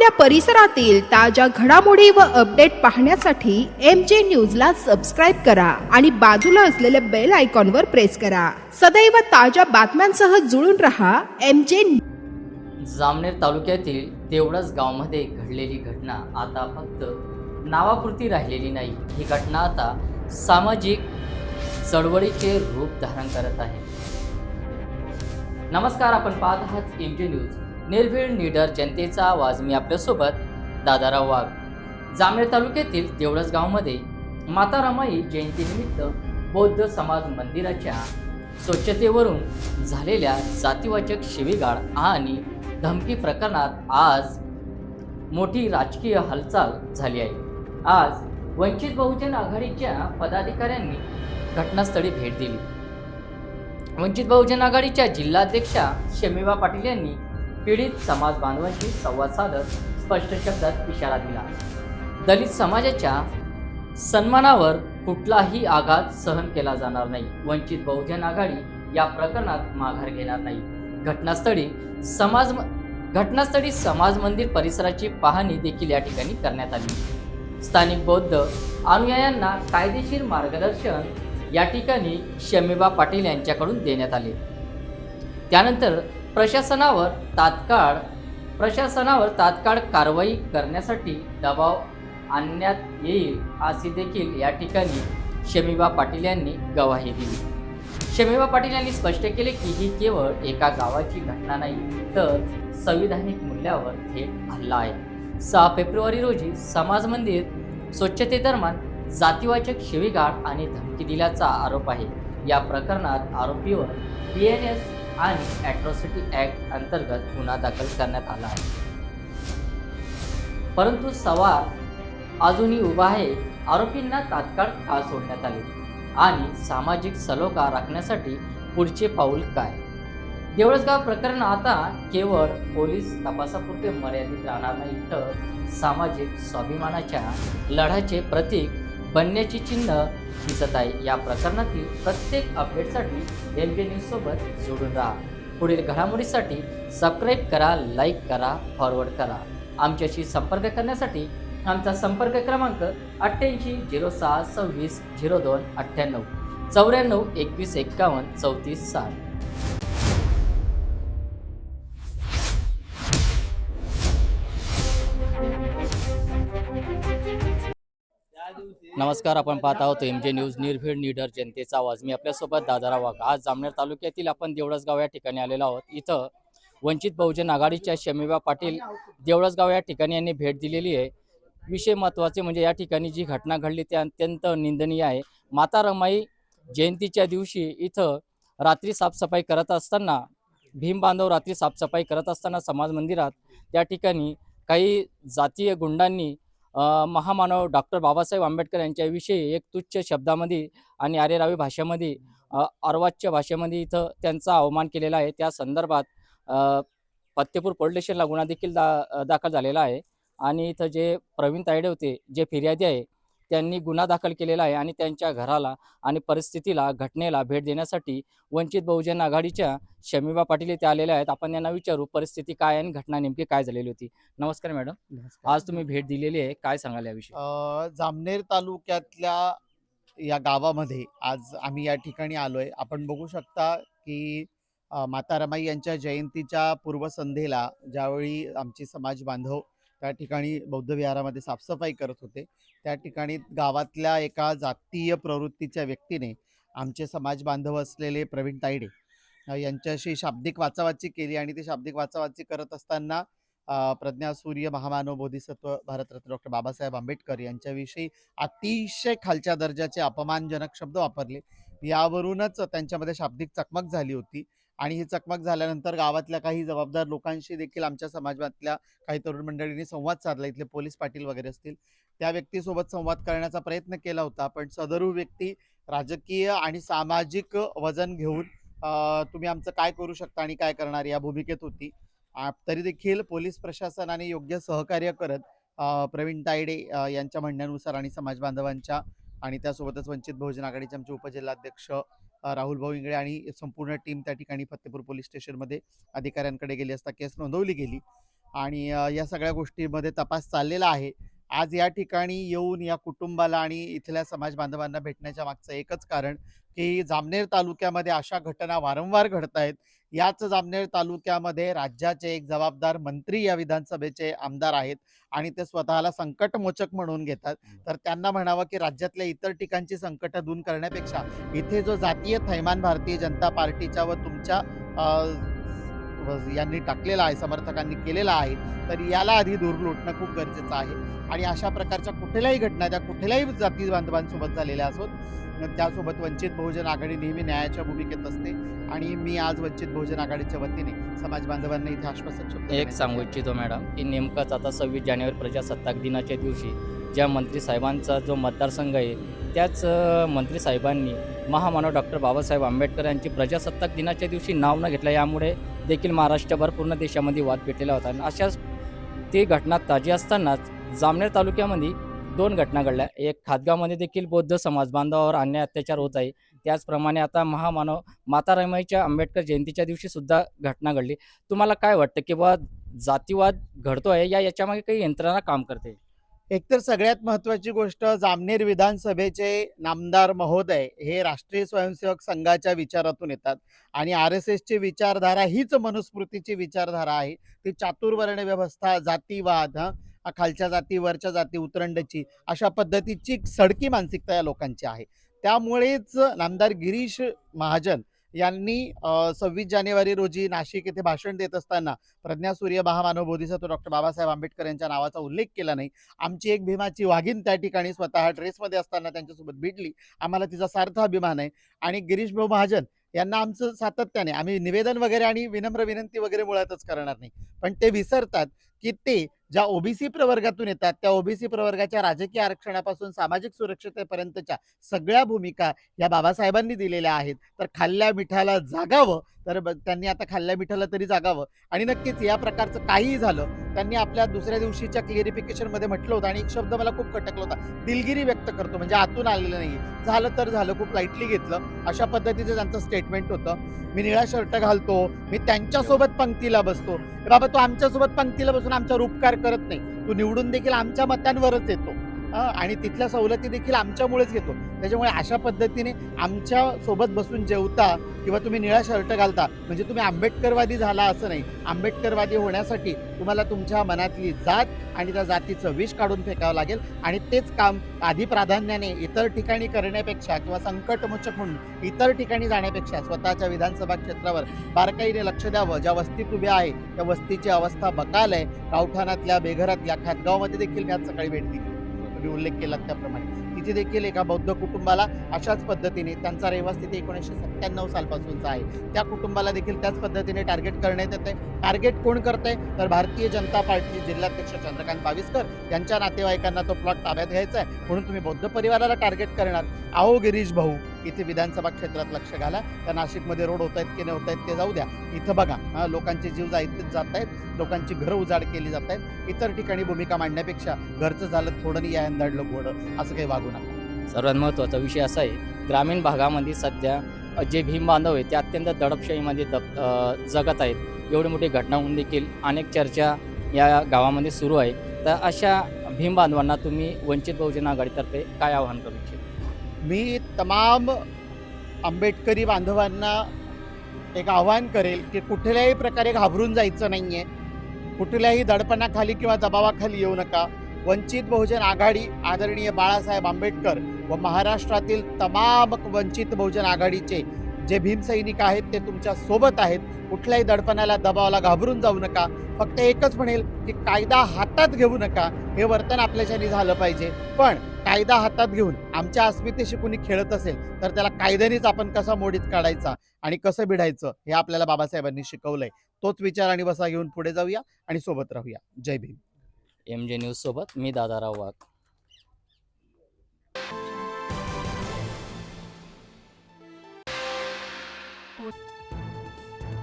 आपल्या परिसरातील ताज्या घडामोडी व अपडेट पाहण्यासाठी एम जे न्यूजला सबस्क्राईब करा आणि बाजूला असलेल्या बेल आयकॉनवर प्रेस करा. सदैव ताज्या बातम्यांसह जुळून रहा एम जे जामनेर तालुक्यातील देवळस गावामध्ये घडलेली घटना आता फक्त नावापुरती राहिलेली नाही. ही घटना आता सामाजिक चळवळीचे रूप धारण करत आहे. नमस्कार आपण पाहत आहात इंडिया न्यूज निर्भीड निडर जनतेचा आवाज मी आपल्यासोबत दादाराव वाघ. जामनेर तालुक्यातील देवळस गावामध्ये माता रमाई जयंतीनिमित्त बौद्ध समाज मंदिराच्या स्वच्छतेवरून झालेल्या जातीवाचक शिवीगाळ आणि धमकी प्रकरणात आज मोठी राजकीय हालचाल झाली आहे. आज वंचित बहुजन आघाडीच्या पदाधिकाऱ्यांनी घटनास्थळी भेट दिली. वंचित बहुजन आघाडीच्या जिल्हाध्यक्षा शमीबा पाटील यांनी पीडित समाज बांधवांशी संवाद साधत स्पष्ट शब्दात इशारा दिला. दलित समाजाच्या सन्मानावर कुठलाही आघात सहन केला जाणार नाही. वंचित बहुजन आघाडी या प्रकरणात माघार घेणार नाही. घटनास्थळी समाज घटनास्थळी समाज मंदिर परिसराची पाहणी देखील या ठिकाणी करण्यात आली. स्थानिक बौद्ध अनुयायांना कायदेशीर मार्गदर्शन या ठिकाणी शमीबा पाटील यांच्याकडून देण्यात आले. त्यानंतर प्रशासनावर तात्काळ प्रशासनावर तात्काळ कारवाई करण्यासाठी दबाव आणण्यात येईल असे देखील या ठिकाणी शमीबा पाटील यांनी गवाही दिली. शमीबा पाटील यांनी स्पष्ट केले की ही केवळ एका गावाची घटना नाही तर संविधानिक मूल्यावर थेट हल्ला आहे. सहा फेब्रुवारी रोजी समाज मंदिर स्वच्छतेदरम्यान जातीवाचक शिवीगाळ आणि धमकी दिल्याचा आरोप आहे. या प्रकरणात आरोपीवर पी एन एस आणि ॲट्रॉसिटी ॲक्ट अंतर्गत गुन्हा दाखल करण्यात आला आहे. परंतु सवाल अजूनही उभा आहे. आरोपींना तात्काळ का सोडण्यात आले आणि सामाजिक सलोखा राखण्यासाठी पुढचे पाऊल काय? देवळसगाव प्रकरण आता केवळ पोलीस तपासापुरते मर्यादित राहणार नाही तर सामाजिक स्वाभिमानाच्या लढ्याचे प्रतीक बनण्याची चिन्ह दिसत आहे. या प्रकरणातील प्रत्येक अपडेटसाठी एम जे न्यूजसोबत जोडून राहा. पुढील घडामोडीसाठी सबस्क्राईब करा लाईक करा फॉरवर्ड करा. आमच्याशी संपर्क करण्यासाठी आमचा संपर्क क्रमांक अठ्ठ्याऐंशी झिरो सहा सव्वीस झिरो दोन अठ्ठ्याण्णव चौऱ्याण्णव एकवीस एक्कावन्न चौतीस साठ. नमस्कार आपण पाहत आहोत एम जे न्यूज निर्भीड निडर जनतेचा आवाज. मी आपल्यासोबत दादाराव वाघ. आज जामनेर तालुक्यातील आपण देवळसगाव या ठिकाणी आलेलो आहोत. इथं वंचित बहुजन आघाडीच्या शमीबा पाटील देवळसगाव या ठिकाणी यांनी भेट दिलेली आहे. विषय महत्त्वाचे म्हणजे या ठिकाणी जी घटना घडली ती अत्यंत निंदनीय आहे. माता रमाई जयंतीच्या दिवशी इथं रात्री साफसफाई करत असताना भीम बांधव रात्री साफसफाई करत असताना समाज मंदिरात त्या ठिकाणी काही जातीय गुंडांनी महामानव डॉक्टर बाबासाहेब आंबेडकर यांच्याविषयी एक तुच्छ शब्दामध्ये आणि आरेरावी भाषेमध्ये अर्वाच्य भाषेमध्ये इथं त्यांचा अवमान केलेला आहे. त्या संदर्भात फत्तेपूर पोलीस स्टेशनला गुन्हा देखील दा दाखल झालेला आहे. आणि इथं जे प्रवीण तायडे होते जे फिर्यादी आहे त्यांनी गुन्हा दाखल केलेला आहे आणि त्यांच्या घराला आणि परिस्थितीला घटनेला भेट देण्यासाठी वंचित बहुजन आघाडीच्या शमीबा पाटील इथे आलेल्या आहेत. आपण यांना विचारू परिस्थिती काय आहे आणि घटना नेमकी काय झालेली होती? नमस्कार मॅडम. आज तुम्ही भेट दिलेली आहे. काय सांगाल याविषयी? जामनेर तालुक्यातल्या या गावामध्ये आज आम्ही या ठिकाणी आलोय. आपण बघू शकता की माता रमाई यांच्या जयंतीच्या पूर्वसंध्येला ज्यावेळी आमचे समाज बांधव त्या ठिकाणी बौद्ध विहारामध्ये साफसफाई करत होते. त्या ठिकाणी गावातल्या एका जातीय प्रवृत्तीच्या व्यक्तीने आमचे समाज बांधव असलेले प्रवीण तायडे यांच्याशी शाब्दिक वाचावाची केली आणि ती शाब्दिक वाचावाची करत असताना प्रज्ञा सूर्य महामानव बोधिसत्व भारतरत्न डॉक्टर बाबासाहेब आंबेडकर यांच्याविषयी अतिशय खालच्या दर्जाचे अपमानजनक शब्द वापरले. यावरूनच त्यांच्यामध्ये शाब्दिक चकमक झाली होती. आणि ही चकमक झाल्यानंतर गावातल्या काही जबाबदार लोकांशी देखील आमच्या समाजातल्या काही तरुण मंडळींनी संवाद साधला. इथले पोलीस पाटील वगैरे असतील. त्या व्यक्तीसोबत संवाद करण्याचा प्रयत्न केला होता. पण सदरू व्यक्ती राजकीय आणि सामाजिक वजन घेऊन तुम्ही आमचं काय करू शकता आणि काय करणार या भूमिकेत होती. तरी देखील पोलीस प्रशासनाने योग्य सहकार्य करत प्रवीण तायडे यांच्या म्हणण्यानुसार आणि समाज बांधवांच्या आणि त्यासोबतच वंचित बहुजन आघाडीचे आमचे उपजिल्हाध्यक्ष राहुल भाऊ इंगळे आणि संपूर्ण टीम त्या ठिकाणी फतेपूर पोलीस स्टेशनमध्ये अधिकाऱ्यांकडे गेली असता केस नोंदवली गेली. आणि या सगळ्या गोष्टीमध्ये तपास चाललेला आहे. आज या ठिकाणी येऊन या कुटुंबाला आणि इथल्या समाज बांधवांना भेटण्याच्या मागचं एकच कारण की जामनेर तालुक्यामध्ये अशा घटना वारंवार घडत आहेत. याच जामनेर तालुक्यामध्ये राज्याचे एक जबाबदार मंत्री या विधानसभेचे आमदार आहेत आणि ते स्वतःला संकटमोचक म्हणून घेतात. तर त्यांना म्हणावं की राज्यातल्या इतर ठिकाणची संकट दूर करण्यापेक्षा इथे जो जातीय थैमान भारतीय जनता पार्टीच्या व तुमच्या यांनी टाकलेला आहे समर्थकांनी केलेला आहे तर याला आधी दूर लोटणं खूप गरजेचं आहे. आणि अशा प्रकारच्या कुठल्याही घटना त्या कुठल्याही जाती बांधवांसोबत झालेल्या असोत त्यासोबत वंचित बहुजन आघाडी नेहमी न्यायाच्या भूमिकेत असते. आणि मी आज वंचित बहुजन आघाडीच्या वतीने समाज बांधवांना इथे आश्वासक शब्द एक सांगू इच्छितो मॅडम की नेमकंच आता सव्वीस जानेवारी प्रजासत्ताक दिनाच्या दिवशी ज्या मंत्री साहेबांचा जो मतदारसंघ आहे त्याच मंत्री साहेबांनी महामानव डॉक्टर बाबासाहेब आंबेडकर यांची प्रजासत्ताक दिनाच्या दिवशी नाव न घेतलं. यामुळे देखील महाराष्ट्रभर पूर्ण देशामध्ये वाद पेटलेला होता. आणि अशाच ती घटना ताजी असतानाच जामनेर तालुक्यामध्ये दोन घटना घडल्या. एक खादगावमध्ये देखील बौद्ध समाज बांधवावर अन्याय अत्याचार होत आहे. त्याचप्रमाणे आता महामानव माता रमाईच्या आंबेडकर जयंतीच्या दिवशी सुद्धा घटना घडली. तुम्हाला काय वाटतं की बा जातीवाद घडतो आहे या याच्यामागे काही यंत्रणा काम करते? एकतर सगळ्यात महत्वाची गोष्ट जामनेर विधानसभेचे नामदार महोदय हे राष्ट्रीय स्वयंसेवक संघाच्या विचारातून येतात. आणि आर एस एसची विचारधारा हीच मनुस्मृतीची विचारधारा आहे. ती चातुर्वर्ण व्यवस्था जातीवाद खालच्या जाती वरच्या जाती उतरंडची अशा पद्धतीची सडकी मानसिकता या लोकांची आहे. त्यामुळेच नामदार गिरीश महाजन यांनी सव्वीस जानेवारी रोजी नाशिक येथे भाषण देत असताना प्रज्ञा सूर्य महामानव बोधिसत्व डॉक्टर बाबासाहेब आंबेडकर यांच्या नावाचा उल्लेख केला नाही. आमची एक भीमाची वाघीण त्या ठिकाणी स्वतः ड्रेसमध्ये असताना त्यांच्यासोबत भेटली. आम्हाला तिचा सार्थ अभिमान आहे. आणि गिरीश भाऊ महाजन यांना आमचं सातत्याने आम्ही निवेदन वगैरे आणि विनम्र विनंती वगैरे मुळातच करणार नाही. पण ते विसरतात की ते ज्या ओबीसी प्रवर्गातून येतात त्या ओबीसी प्रवर्गाच्या राजकीय आरक्षणापासून सामाजिक सुरक्षतेपर्यंतच्या सगळ्या भूमिका या बाबासाहेबांनी दिलेल्या आहेत. तर खाल्ल्या मिठाला जागावं तर ब- त्यांनी आता खाल्ल्या मिठाला तरी जागावं. आणि नक्कीच या प्रकारचं काहीही झालं त्यांनी आपल्या दुसऱ्या दिवशीच्या क्लिअरिफिकेशनमध्ये म्हटलं होतं आणि एक शब्द मला खूप खटकला होता. दिलगिरी व्यक्त करतो म्हणजे आतून आलेलं नाही झालं तर झालं खूप लाईटली घेतलं. अशा पद्धतीचं त्यांचं स्टेटमेंट होतं. मी निळा शर्ट घालतो मी त्यांच्यासोबत पंक्तीला बसतो. बाबा तू आमच्यासोबत पंक्तीला बसून आमच्यावर उपकार करत नाही. तू निवडून देखील आमच्या मतांवरच येतो. आणि तिथल्या सवलती देखील आमच्यामुळेच घेतो. त्याच्यामुळे अशा पद्धतीने आमच्यासोबत बसून जेवता किंवा तुम्ही निळा शर्ट घालता म्हणजे तुम्ही आंबेडकरवादी झाला असं नाही. आंबेडकरवादी होण्यासाठी तुम्हाला तुमच्या मनातली जात आणि त्या जातीचं विष काढून फेकावं लागेल. आणि तेच काम आधी प्राधान्याने इतर ठिकाणी करण्यापेक्षा किंवा संकटमोचक म्हणून इतर ठिकाणी जाण्यापेक्षा स्वतःच्या विधानसभा क्षेत्रावर बारकाईने लक्ष द्यावं. ज्या वस्तीत उभ्या आहे त्या वस्तीची अवस्था बकाल आहे. गावठाणातल्या बेघरातल्या खातगावमध्ये देखील मी आज सकाळी भेट दिली. मी उल्लेख केला त्याप्रमाणे. तिथे देखील एका बौद्ध कुटुंबाला अशाच पद्धतीने त्यांचा रहिवास तिथे एकोणीसशे सत्त्याण्णव सालपासूनचा आहे. त्या कुटुंबाला देखील त्याच पद्धतीने टार्गेट करण्यात येते टार्गेट कोण करते तर भारतीय जनता पार्टी जिल्हाध्यक्ष चंद्रकांत बाविस्कर यांच्या नातेवाईकांना तो प्लॉट ताब्यात घ्यायचा आहे म्हणून तुम्ही बौद्ध परिवाराला टार्गेट करणार. आहो गिरीश भाऊ इथे विधानसभा क्षेत्रात लक्ष घाला. त्या नाशिकमध्ये रोड होत आहेत की नाही होत आहेत ते जाऊ द्या. इथं बघा हा, लोकांचे जीव जायत जात आहेत लोकांची घरं उजाड केली जात आहेत. इतर ठिकाणी भूमिका मांडण्यापेक्षा घरचं झालं थोडं नाही या अंदाडलं घोडं असं काही वागू नका. सर्वात महत्त्वाचा विषय असा आहे ग्रामीण भागामध्ये सध्या जे भीम बांधव आहेत ते अत्यंत दडपशाहीमध्ये अ, जगत आहेत. एवढी मोठी घटना होऊन देखील अनेक चर्चा या गावामध्ये सुरू आहे. तर अशा भीम बांधवांना तुम्ही वंचित बहुजन आघाडीतर्फे काय आवाहन करू इच्छिता? मी तमाम आंबेडकरी बांधवांना एक आवाहन करेल की कुठल्याही प्रकारे घाबरून जायचं नाही आहे कुठल्याही दडपणाखाली किंवा दबावाखाली येऊ नका. वंचित बहुजन आघाडी आदरणीय बाळासाहेब आंबेडकर व महाराष्ट्रातील तमाम वंचित बहुजन आघाडीचे जे भीमसैनिक आहेत ते तुमच्यासोबत आहेत. कुठल्याही दडपणाला दबावाला घाबरून जाऊ नका. फक्त एकच म्हणेल की कायदा हातात घेऊ नका. हे वर्तन आपल्याच्यानी झालं पाहिजे. पण कायदा हातात घेऊन आमच्या अस्मितेशी कुणी खेळत असेल तर त्याला कायद्यानेच आपण कसा मोडीत काढायचा आणि कसं भिडायचं हे आपल्याला बाबासाहेबांनी शिकवलंय. तोच विचार आणि वसा घेऊन पुढे जाऊया आणि सोबत राहूया. जय भीम. एम जे न्यूज सोबत मी दादाराव वाघ. होत